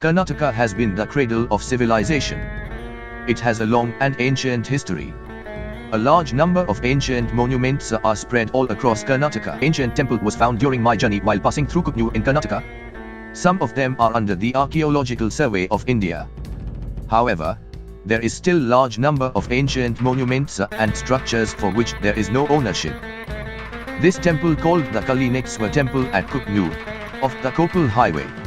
Karnataka has been the cradle of civilization. It has a long and ancient history. A large number of ancient monuments are spread all across Karnataka. Ancient temple was found during my journey while passing through Kutnu in Karnataka. Some of them are under the Archaeological Survey of India. However, there is still large number of ancient monuments and structures for which there is no ownership. This temple called the Kalinexwar temple at Kutnu, of the Kopal highway.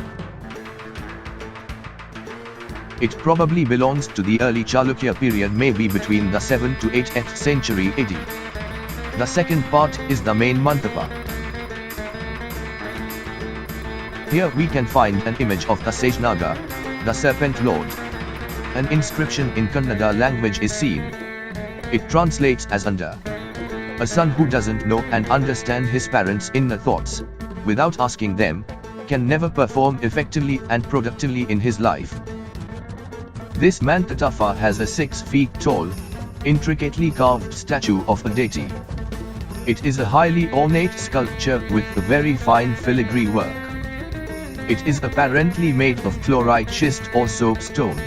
It probably belongs to the early Chalukya period maybe between the 7th to 8th century AD. The second part is the main mantapa. Here we can find an image of the Sejnaga, the serpent lord. An inscription in Kannada language is seen. It translates as under. A son who doesn't know and understand his parents' inner thoughts, without asking them, can never perform effectively and productively in his life. This Mantatafa has a 6 feet tall, intricately carved statue of a deity. It is a highly ornate sculpture with very fine filigree work. It is apparently made of chlorite schist or soapstone.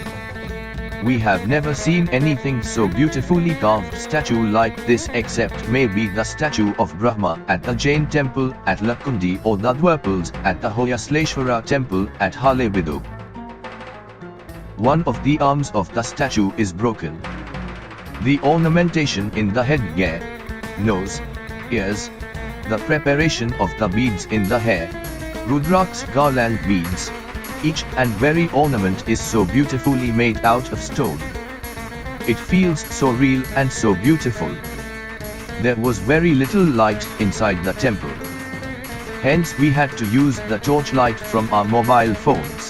We have never seen anything so beautifully carved statue like this except maybe the statue of Brahma at the Jain temple at Lakundi or the Dwarpals at the Hoyasleshwara temple at Halebidu. One of the arms of the statue is broken. The ornamentation in the headgear, nose, ears, the preparation of the beads in the hair, Rudrak's garland beads, each and very ornament is so beautifully made out of stone. It feels so real and so beautiful. There was very little light inside the temple. Hence we had to use the torchlight from our mobile phones.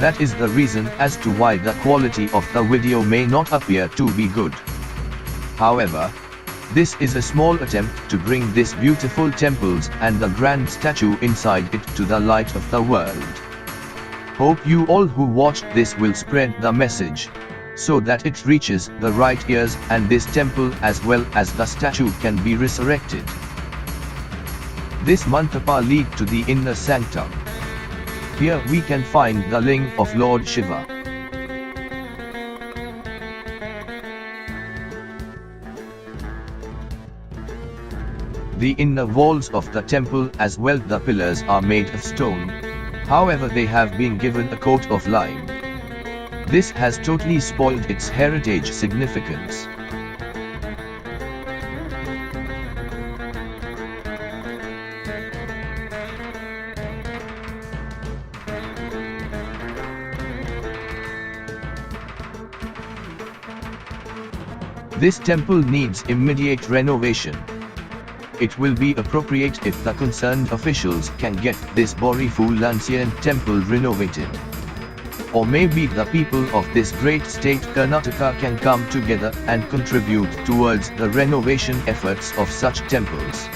That is the reason as to why the quality of the video may not appear to be good. However, this is a small attempt to bring this beautiful temples and the grand statue inside it to the light of the world. Hope you all who watched this will spread the message, so that it reaches the right ears and this temple as well as the statue can be resurrected. This mantapa lead to the inner sanctum. Here we can find the ling of Lord Shiva. The inner walls of the temple as well the pillars are made of stone. However they have been given a coat of lime. This has totally spoiled its heritage significance. This temple needs immediate renovation. It will be appropriate if the concerned officials can get this Borifu Lancian temple renovated. Or maybe the people of this great state Karnataka can come together and contribute towards the renovation efforts of such temples.